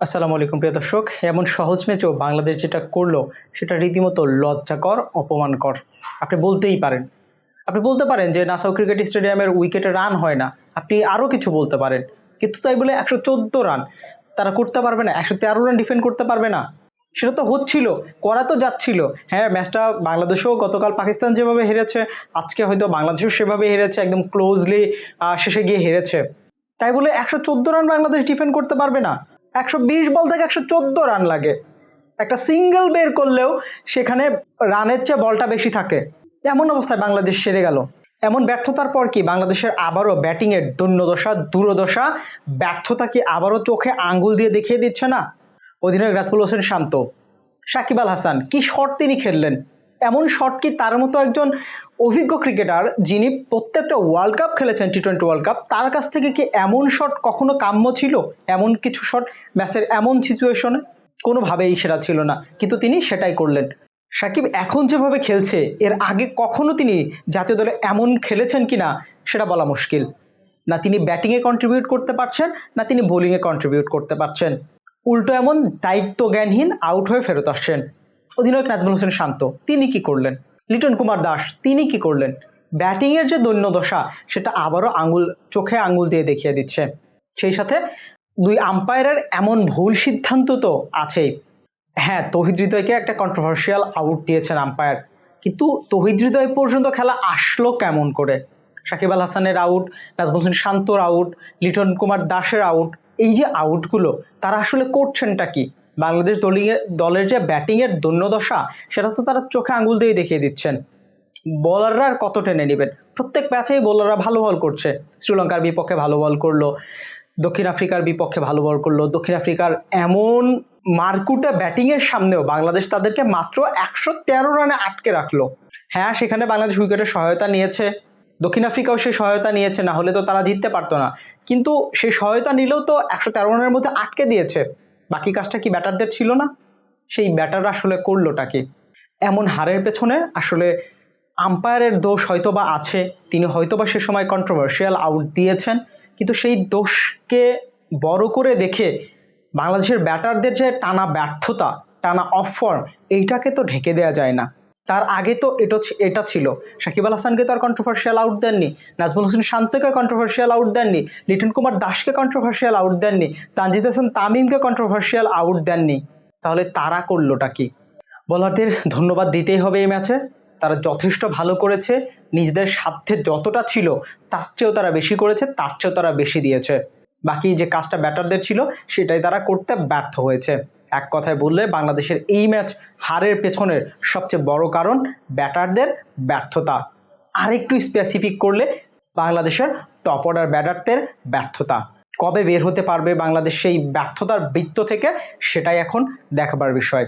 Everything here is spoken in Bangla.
আসসালামু আলাইকুম প্রিয় দর্শক। এমন সহজ ম্যাচও বাংলাদেশ যেটা করল, সেটা রীতিমতো লজ্জাকর, অপমানকর। আপনি বলতেই পারেন। আপনি বলতে পারেন যে নাসাউ ক্রিকেট স্টেডিয়ামের উইকেটে রান হয় না। আপনি আরও কিছু বলতে পারেন। কিন্তু তাই বলে একশো চোদ্দ রান। তারা করতে পারবে না। একশো তেরো রান ডিফেন্ড করতে পারবে না। সেটা তো হচ্ছিল। করা তো যাচ্ছিল। হ্যাঁ ম্যাচটা বাংলাদেশও গতকাল পাকিস্তান যেভাবে হেরেছে, আজকে হয়তো বাংলাদেশও সেভাবে হেরেছে, একদম ক্লোজলি শেষে গিয়ে হেরেছে। তাই বলে একশো চোদ্দ রান বাংলাদেশ ডিফেন্ড করতে পারবে না। একশো বিশ বল থেকে একশো চোদ্দ রান লাগে। একটা সিঙ্গেল বের করলেও সেখানে রানের চেয়ে বলটা বেশি থাকে। এমন অবস্থায় বাংলাদেশ সেরে গেল। এমন ব্যর্থতার পর কি বাংলাদেশের আবারও ব্যাটিংয়ের দৈন্যদশা দূরদশা, ব্যর্থতা কি আবারও চোখে আঙ্গুল দিয়ে দেখিয়ে দিচ্ছে না? অধিনায়ক রাতুল হোসেন শান্ত। সাকিব আল হাসান, কি শট তিনি খেললেন? এমন শট কি তার মতো একজন অভিজ্ঞ ক্রিকেটার যিনি প্রত্যেকটা ওয়ার্ল্ড কাপ খেলেছেন টি টোয়েন্টি ওয়ার্ল্ড কাপ তার কাছ থেকে কি এমন শট কখনো কাম্য ছিল? এমন কিছু শট ম্যাচের এমন সিচুয়েশনে কোনোভাবেই সেটা ছিল না। কিন্তু তিনি সেটাই করলেন। সাকিব এখন যেভাবে খেলছে, এর আগে কখনো তিনি জাতীয় দলে এমন খেলেছেন কি না সেটা বলা মুশকিল। না তিনি ব্যাটিংয়ে কন্ট্রিবিউট করতে পারছেন, না তিনি বোলিংয়ে কন্ট্রিবিউট করতে পারছেন। উল্টো এমন দায়িত্ব জ্ঞানহীন আউট হয়ে ফেরত আসছেন। অধিনায়ক নাজমুল হোসেন শান্ত, তিনি কি করলেন? লিটন কুমার দাস, তিনি কি করলেন? ব্যাটিংয়ের যে দৈন্যদশা সেটা আবারও আঙুল, চোখে আঙুল দিয়ে দেখিয়ে দিচ্ছে। সেই সাথে দুই আম্পায়ারের এমন ভুল সিদ্ধান্ত তো আছেই। হ্যাঁ তহিদ হৃদয়কে একটা কন্ট্রোভার্সিয়াল আউট দিয়েছেন আম্পায়ার কিন্তু তহিদ হৃদয় পর্যন্ত খেলা আসলো কেমন করে? সাকিব আল হাসানের আউট নাজমুল হোসেন শান্তর আউট লিটন কুমার দাসের আউট এই যে আউটগুলো তারা আসলে করছেনটা কি? বাংলাদেশ দলীয় দলের যে ব্যাটিংয়ের দৈন্যদশা, সেটা তো তারা চোখে আঙুল দিয়ে দেখিয়ে দিচ্ছেন। বোলাররা আর কত টেনে নেবেন? প্রত্যেক ম্যাচেই বোলাররা ভালো বল করছে। শ্রীলঙ্কার বিপক্ষে ভালো বল করল, দক্ষিণ আফ্রিকার বিপক্ষে ভালো বল করল। দক্ষিণ আফ্রিকার এমন মারকুটে ব্যাটিংয়ের সামনেও বাংলাদেশ তাদেরকে মাত্র একশো তেরো রানে আটকে রাখল। হ্যাঁ সেখানে বাংলাদেশ উইকেটের সহায়তা নিয়েছে। দক্ষিণ আফ্রিকাও সেই সহায়তা নিয়েছে, না হলে তো তারা জিততে পারতো না। কিন্তু সেই সহায়তা নিলেও তো একশো তেরো রানের মধ্যে আটকে দিয়েছে। বাকি কাজটা কি ব্যাটারদের ছিল না? সেই ব্যাটার আসলে করলোটা কি? এমন হারের পেছনে আসলে আম্পায়ারের দোষ হয়তো বা আছে, তিনি হয়তো বা সে সময় কন্ট্রোভার্সিয়াল আউট দিয়েছেন, কিন্তু সেই দোষকে বড় করে দেখে বাংলাদেশের ব্যাটারদের যে টানা ব্যর্থতা, টানা অফ ফর্ম এইটাকে তো ঢেকে দেওয়া যায় না। তার আগে তো এটা এটা ছিল। সাকিব আল হাসানকে তো আর কন্ট্রোভার্সিয়াল আউট দেননি, নাজমুল হোসেন শান্তকে কন্ট্রোভার্সিয়াল আউট দেননি, লিটন কুমার দাসকে কন্ট্রোভার্সিয়াল আউট দেননি, তানজিদ হাসান তামিমকে কন্ট্রোভার্সিয়াল আউট দেননি। তাহলে তারা করলোটা কি? বোলারদের ধন্যবাদ দিতেই হবে এই ম্যাচে। তারা যথেষ্ট ভালো করেছে, নিজেদের সাধ্যে যতটা ছিল, তার চেয়েও তারা বেশি করেছে, তার চেয়েও তারা বেশি দিয়েছে। বাকি যে কাজটা ব্যাটারদের ছিল, সেটাই তারা করতে ব্যর্থ হয়েছে। এক কথায় বললে বাংলাদেশের এই ম্যাচ হারের পেছনের সবচেয়ে বড় কারণ ব্যাটারদের ব্যর্থতা। আরেকটু স্পেসিফিক করলে বাংলাদেশের টপ অর্ডার ব্যাটারদের ব্যর্থতা। কবে বের হতে পারবে বাংলাদেশ সেই ব্যর্থতার বৃত্ত থেকে সেটাই এখন দেখাবার বিষয়।